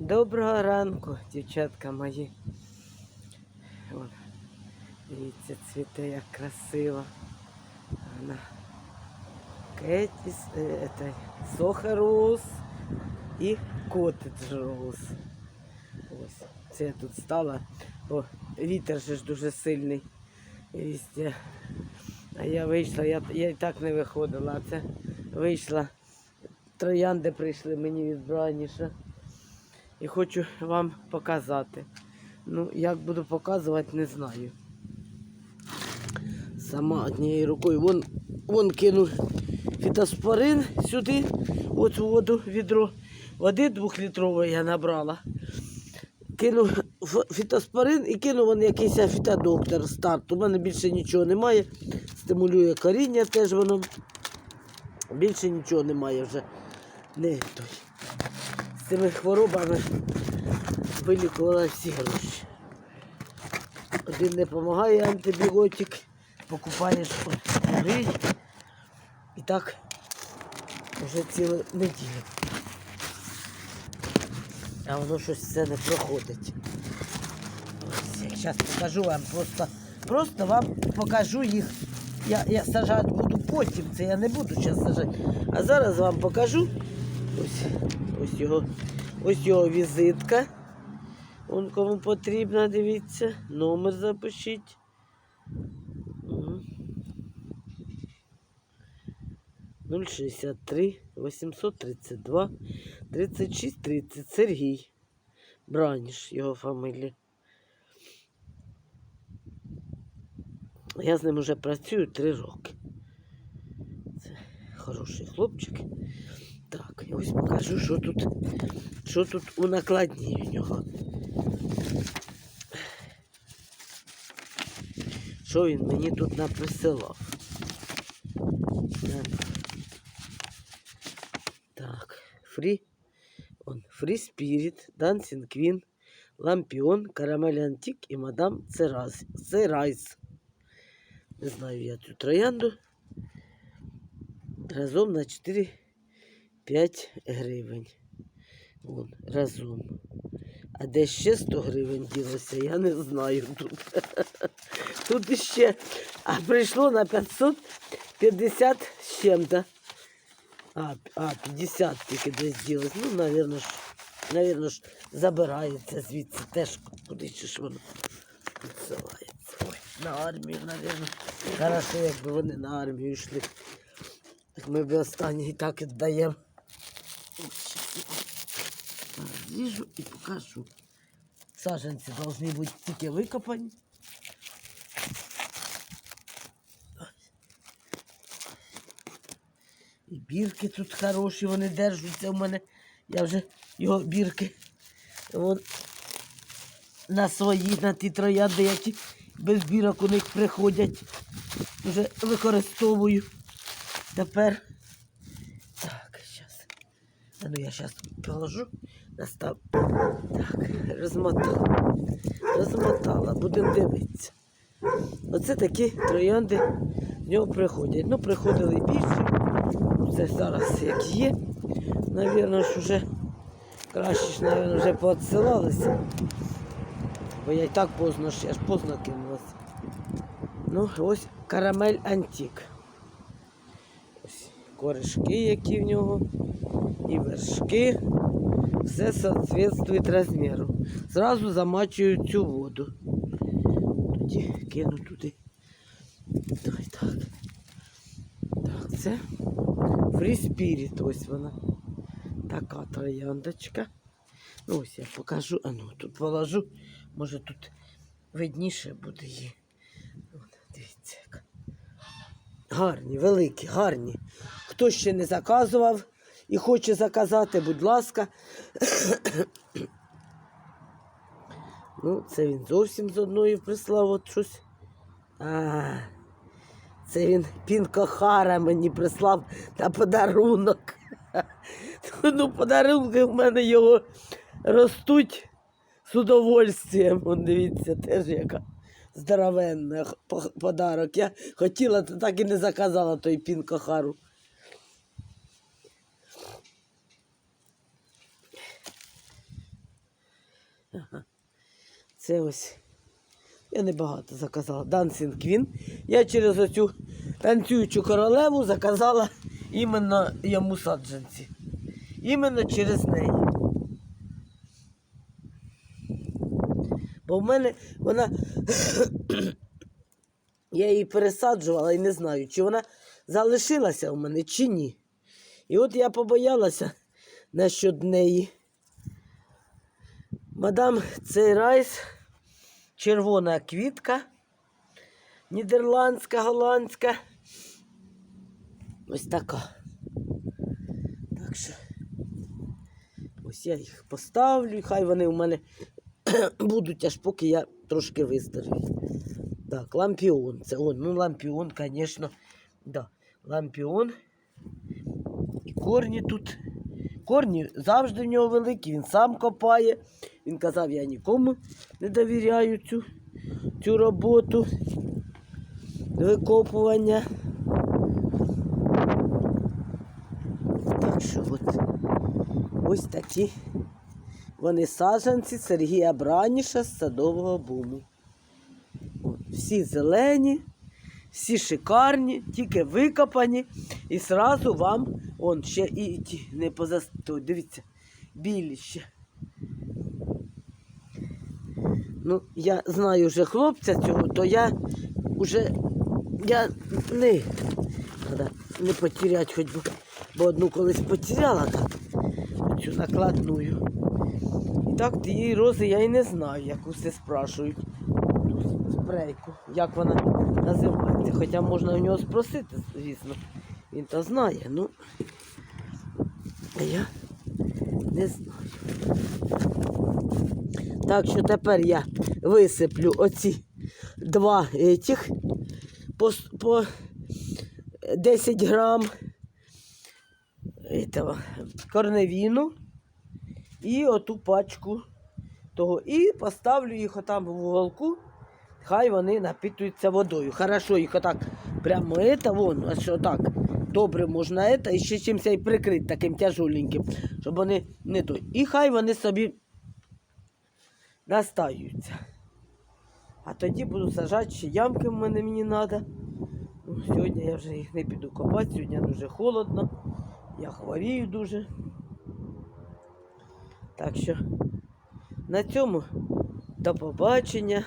Доброго ранку, дівчатка мої. Вон, дивіться, цвіте як красиво. Вона Кетіс, е, это, Сохарус і Котедж Роуз. Ось, це я тут стала, бо вітер же ж дуже сильний. Везде. А я вийшла, я, я і так не виходила, а це вийшла. Троянди прийшли мені відбраніше. І хочу вам показати. Ну, як буду показувати, не знаю. Сама однією рукою. Вон, вон кинув фітоспорин сюди, от воду відро. Води двохлітрової я набрала. Кинув ф- фітоспорин і кинув вон якийсь фітодоктор старт. У мене більше нічого немає. Стимулює коріння теж воно. Більше нічого немає вже. Не той. Цими хворобами вилікувала всі гроші. Один не допомагає антибіотик, покупаєш другий. І так вже цілу неділю. А воно щось все не проходить. Ось, зараз покажу вам, просто, просто вам покажу їх. Я, я сажати буду потім, це я не буду зараз сажати. А зараз вам покажу. Ось, ось його, ось його візитка. Он кому потрібно, дивіться. Номер запишіть. Мгм. 063 832 36 30 Сергій. Браніш його фамілія. Я з ним вже працюю три роки. Це хороший хлопчик. Так, і ось покажу, що тут, що тут у накладній у нього. Що він мені тут наприсилав? Так. Фрі. Он, фрі спіріт, Dancing Queen, Лампіон, Карамель Антік і мадам Цераз, Церайс. Не знаю я цю троянду. Разом на 4-5 гривень. Вон, разом. А де ще 100 гривень ділося, я не знаю тут. Тут іще. А прийшло на 550 з чим-то. А, а, 50 тільки десь ділось. Ну, навірно ж, навірно ж, забирається звідси теж куди ж воно відсилається. Ой, на армію, навірно. Хорошо, якби вони на армію йшли. Так ми б останній так віддаємо. Ріжу і покажу. Саженці повинні бути тільки викопані. І бірки тут хороші, вони держаться у мене. Я вже його бірки вон, на свої, на ті троянди, які без бірок у них приходять. Вже використовую. Тепер. Так, зараз. Ну я зараз положу, настав. Так, розмотала. Розмотала, будемо дивитися. Оце такі троянди в нього приходять. Ну, приходили більше. Це зараз як є. Навірно ж вже краще ж, навірно, вже поотсилалися. Бо я і так поздно ж, я ж поздно кинулася. Ну, ось карамель антик. Ось корешки, які в нього, і вершки. Все соответствує розміру. Зразу замачую цю воду. Тоді кину туди. Давай так. Так, це Spirit, ось вона. Така трояндочка. Ну, ось я покажу. А ну, тут положу. Може тут видніше буде її. Дивіться. як. Гарні, великі, гарні. Хто ще не заказував і хоче заказати, будь ласка. Ну, це він зовсім з одною прислав от щось. А, це він Пінкохара мені прислав на подарунок. Ну, подарунки в мене його ростуть з удовольствием. Вон дивіться, теж яка здоровенна подарок. Я хотіла, то так і не заказала той Пінкохару. Це ось. Я небагато заказала. Dancing Queen. Я через оцю танцюючу королеву заказала іменно йому саджанці. Іменно через неї. Бо в мене вона. Я її пересаджувала і не знаю, чи вона залишилася у мене, чи ні. І от я побоялася насчет неї. Мадам цей райс, червона квітка, нідерландська, голландська. Ось така. Так що ось я їх поставлю, і хай вони у мене будуть аж поки я трошки виздоровію. Так, лампіон. Це он, ну лампіон, звісно. Да. Лампіон. І корні тут. Корні завжди в нього великі, він сам копає. Він казав, я нікому не довіряю цю, цю роботу викопування. Так що от ось такі вони саджанці Сергія Браніша з садового буму. Всі зелені, всі шикарні, тільки викопані. І зразу вам он ще і ті не позастой. Дивіться, білі ще. Ну, я знаю вже хлопця цього, то я вже я не, Надо не потерять хоч би, бо одну колись потеряла так, цю накладную. І так тієї рози я і не знаю, як усе спрашують. Спрейку, як вона називається. Хоча можна у нього спросити, звісно. Він то знає, ну а я не знаю. Так що тепер я висиплю оці два етіх по, с- по 10 грам этого, корневіну і оту пачку того. І поставлю їх отам в уголку, хай вони напитуються водою. Хорошо, їх отак прямо это, вон, аж отак. Добре можна это, і ще чимось і прикрити таким тяжоленьким, щоб вони не той. І хай вони собі настаються. А тоді буду сажати ще ямки в мене мені треба. Ну, сьогодні я вже їх не піду копати, сьогодні дуже холодно. Я хворію дуже. Так що на цьому до побачення.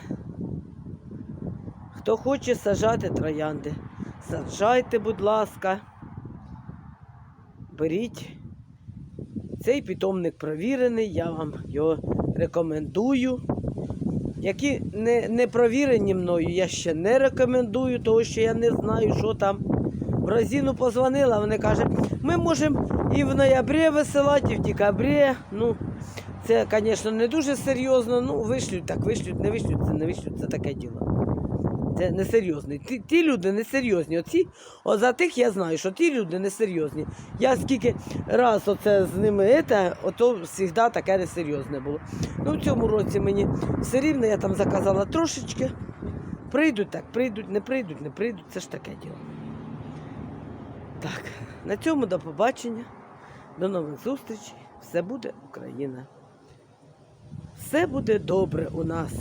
Хто хоче сажати троянди, саджайте, будь ласка. Беріть. Цей питомник провірений, я вам його рекомендую. Які не, не провірені мною, я ще не рекомендую, тому що я не знаю, що там. В Розіну позвонила, вони кажуть, ми можемо і в ноябрі висилати, і в декабрі. Ну, це, звісно, не дуже серйозно. Ну, вишлють так, вишлють, не вишлють, це не вишлють, це таке діло. Це несерйозно. Ті, ті люди несерйозні. Оці, о, за тих я знаю, що ті люди несерйозні. Я скільки раз оце з ними, ете, ото завжди таке несерйозне було. Ну, в цьому році мені все рівно я там заказала трошечки. Прийдуть так, прийдуть, не прийдуть, не прийдуть. Це ж таке діло. Так, на цьому до побачення. До нових зустрічей. Все буде Україна. Все буде добре у нас.